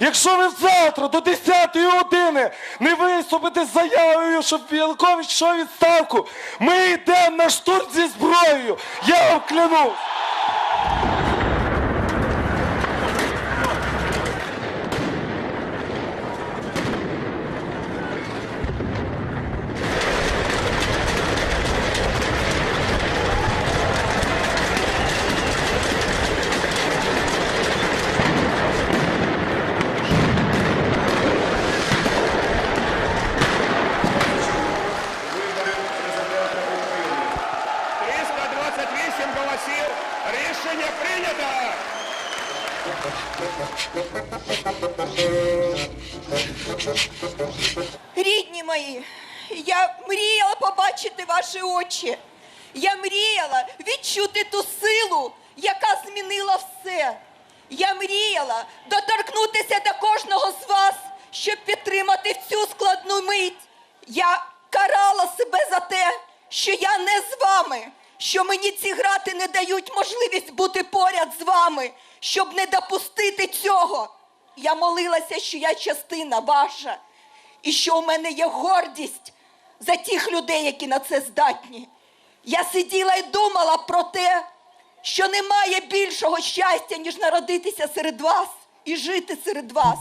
Якщо ви завтра до 10 години не виступите з заявою, щоб Янукович йшов відставку, ми йдемо на штурм зі зброєю. Я вам клянусь. Голосів. Рішення прийнято. Рідні мої, я мріяла побачити ваші очі. Я мріяла відчути ту силу, яка змінила все. Я мріяла доторкнутися до кожного з вас, щоб підтримати в цю складну мить. Я карала себе за те, що я не з вами, що мені ці грати не дають можливість бути поряд з вами, щоб не допустити цього. Я молилася, що я частина ваша, і що у мене є гордість за тих людей, які на це здатні. Я сиділа і думала про те, що немає більшого щастя, ніж народитися серед вас і жити серед вас.